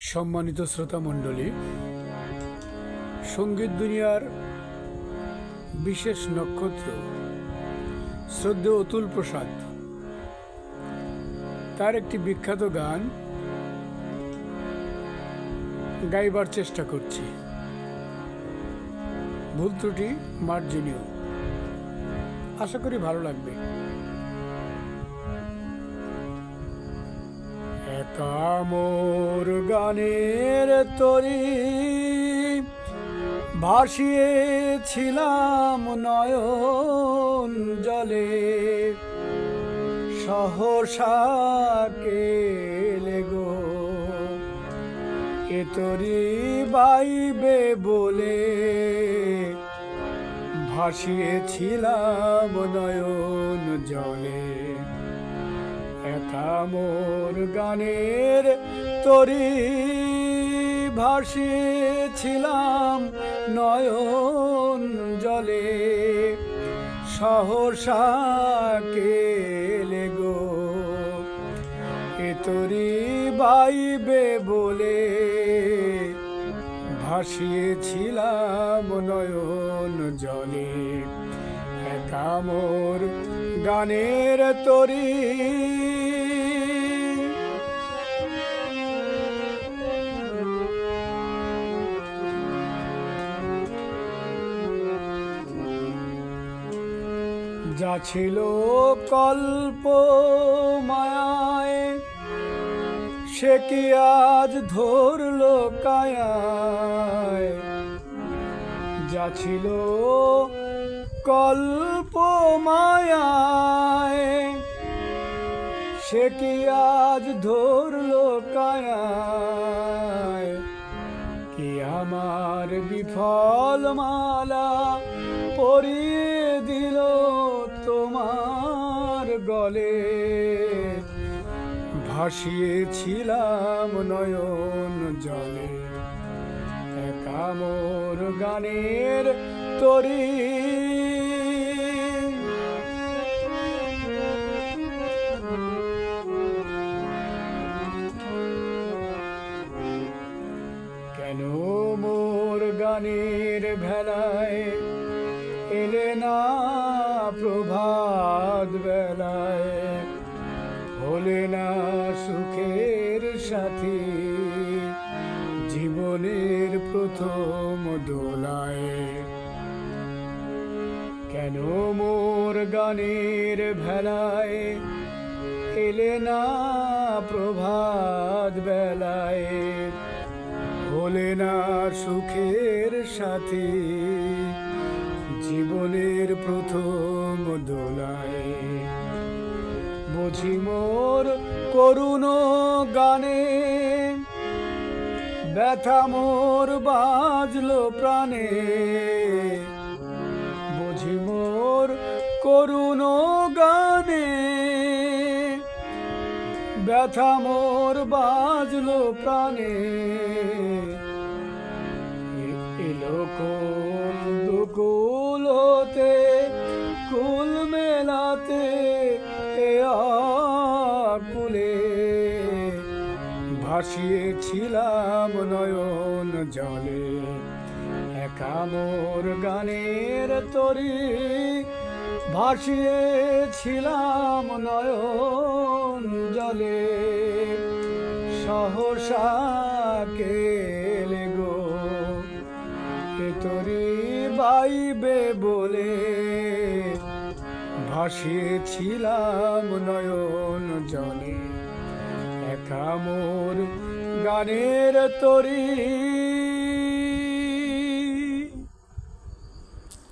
সম্মানিত শ্রোতা মণ্ডলী সংগীত দুনিয়ার বিশেষ নক্ষত্র শ্রদ্ধে অতুল প্রসাদ। তার একটি বিখ্যাত গান গাইবার চেষ্টা করছি। ভুল ত্রুটি মার্জনীয় আশা করি ভালো লাগবে। একা মোর গানের তরি। ভাসিয়েছিলাম নয়ন জলে। সহসা কেলে গো। এ তরি বাইবে বলে। ভাসিয়েছিলাম নয়ন জলে। একা মোর গানের তরি ভাসিয়েছিলাম নয়ন জলে। সহসা কেলে গো? এ তরি বাইবে বলে ভাসিয়েছিলাম নয়ন জলে। একা গানের তরি। যা ছিল কল্প মায়ায় সে কি আজ ধরল কায়ায়? যা ছিল কল্প মায়ায় সে কি আজ ধরল কায়ায়? কি আমার বিফল মালা পরিয়ে দিল তোমার গলে? ভাসিয়েছিলাম নয়ন জলে, একা মোর গানের তরি মোর ভেলায় এলে না প্রভাত বেলায়। হলে না সুখের সাথী জীবনের প্রথম দোলায়। কেন মোর গানের ভেলায় এলে না প্রভাত বেলায়? হলে না সুখের সাথে। জীবনের প্রথম দোলায়। বুঝি মোর করুণ গানে। ব্যথা মোর বাজলো প্রাণে। বুঝি মোর করুণ গানে। ব্যথা মোর বাজলো প্রাণে। এলো কোন দুকুল হতে কুল মেলাতে এ আকুলে। ভাসিয়েছিলাম নয়ন জলে, একা মোর গানের তরি। ভাসিয়েছিলাম নয়ন জলে সহসা কেলে গো? এ তরি বাইবে বলে, ভাসিয়েছিলাম নয়ন জলে, একা মোর গানের তরি